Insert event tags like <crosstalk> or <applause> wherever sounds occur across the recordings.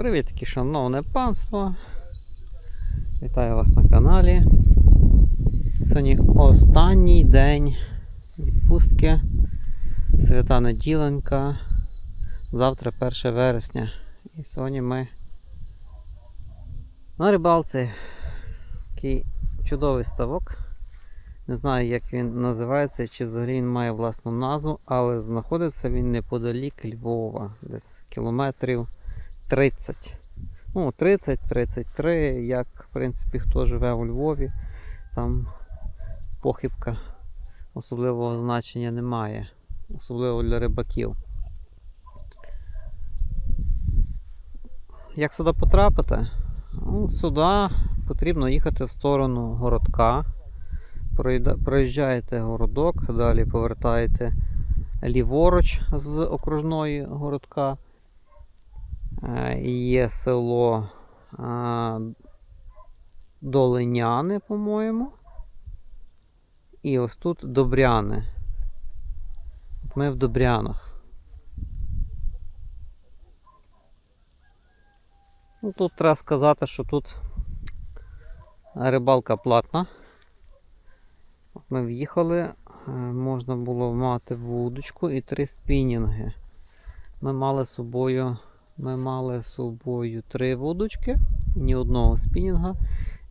Привіт, такі шановне панство. Вітаю вас на каналі. Сьогодні останній день відпустки. Свята неділенька. Завтра 1 вересня. І сьогодні ми на рибалці. Такий чудовий ставок. Не знаю, як він називається, чи взагалі він має власну назву, але знаходиться він неподалік Львова, десь кілометрів 30. Ну, 30-33, як в принципі хто живе у Львові, там похибка особливого значення немає, особливо для рибаків. Як сюди потрапити? Ну, сюди потрібно їхати в сторону городка. Проїжджаєте городок, далі повертаєте ліворуч з окружної городка. Е, Є село е, Долиняни, по-моєму. І ось тут Добряни. От Ми в Добрянах. Ну, тут треба сказати, що тут рибалка платна. Ми в'їхали, е, можна було мати вудочку і три спінінги. Ми мали з собою, ми мали з собою три вудочки, ні одного спінінга.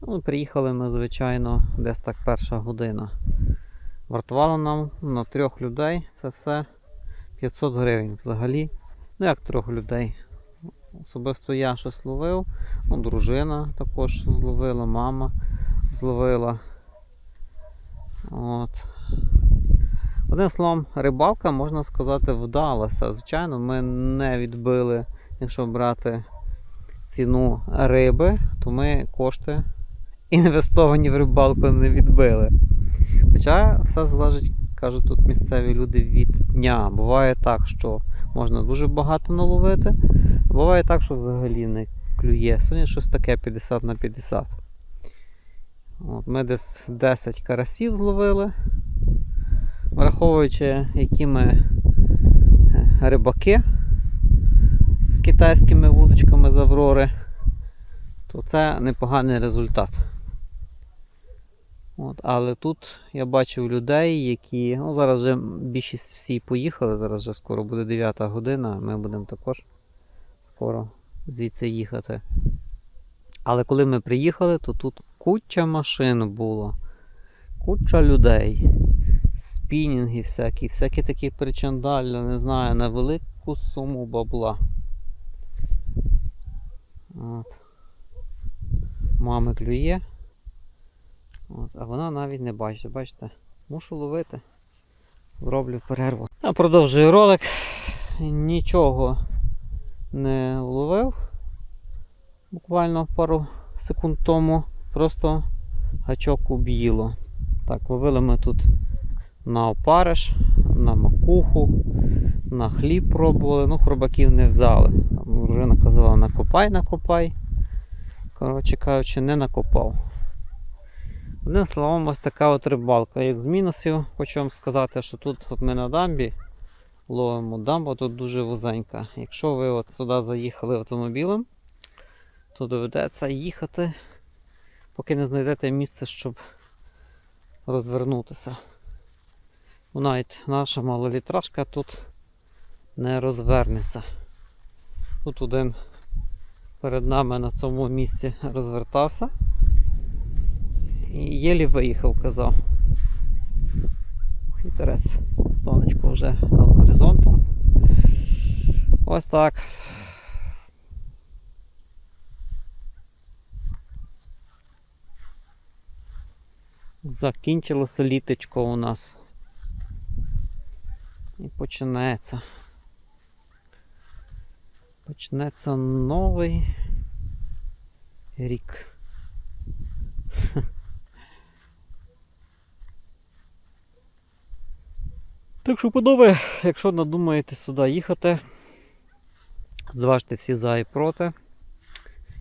Ну, приїхали ми, звичайно, десь так перша година. Вартувало нам на трьох людей це все 500 гривень взагалі. Ну як трьох людей? Особисто я щось ловив, ну, дружина також зловила, мама зловила. От. Одним словом, рибалка, можна сказати, вдалася. Звичайно, ми не відбили, якщо брати ціну риби, то ми кошти інвестовані в рибалку не відбили. Хоча все залежить, кажуть тут місцеві люди, від дня. Буває так, що можна дуже багато наловити, а буває так, що взагалі не клює. Сьогодні щось таке 50 на 50. От, ми десь 10 карасів зловили. Враховуючи, які ми е, рибаки з китайськими вудочками з Аврори, то це непоганий результат. От, але тут я бачив людей, які. Ну, зараз вже більшість всі поїхали, зараз вже скоро буде 9 година, ми будемо також скоро звідси їхати. Але коли ми приїхали, то тут куча машин було, куча людей, спінінги всякі, всякі такі причандалля, не знаю, на велику суму бабла. От. Мами клює. От, а вона навіть не бачить, бачите, мушу ловити. Роблю перерву. Я продовжую ролик. Нічого не ловив. Буквально пару секунд тому. Просто гачок уб'їло. Так, ловили ми тут на опариш, на макуху, на хліб пробували. Ну, хробаків не взяли. Дружина казала, накопай, накопай. Коротше кажучи, не накопав. Одним словом, ось така от рибалка. Як з мінусів, хочу вам сказати, що тут от ми на дамбі ловимо дамба тут дуже вузенька. Якщо ви от сюди заїхали автомобілем, то доведеться їхати, поки не знайдете місце, щоб розвернутися. Ну, Навіть наша малолітражка тут не розвернеться. Тут один перед нами на цьому місці розвертався. І єлі виїхав, казав. Хитерець. Сонечко вже над горизонтом. Ось так. Закінчилося літочко у нас. І почнеться. Почнеться новий рік. <laughs> Так що, панове, якщо надумаєте сюди їхати, зважте всі за і проти.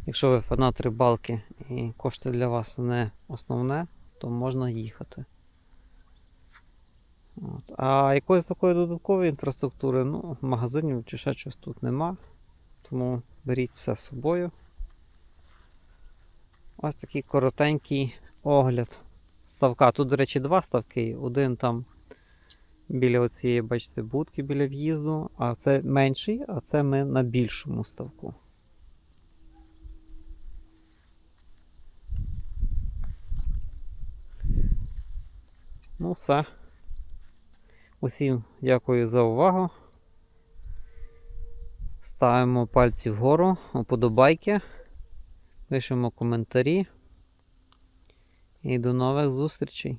Якщо ви фанат рибалки і кошти для вас не основне, то можна їхати. От. А якоїсь такої додаткової інфраструктури, ну, магазинів чи ще щось тут нема. Тому беріть все з собою. Ось такий коротенький огляд ставка. Тут, до речі, два ставки. Один там біля оцієї, бачите, будки біля в'їзду, а це менший, а це ми на більшому ставку. Ну, все. Усім дякую за увагу. Ставимо пальці вгору, уподобайки, пишемо коментарі. І до нових зустрічей!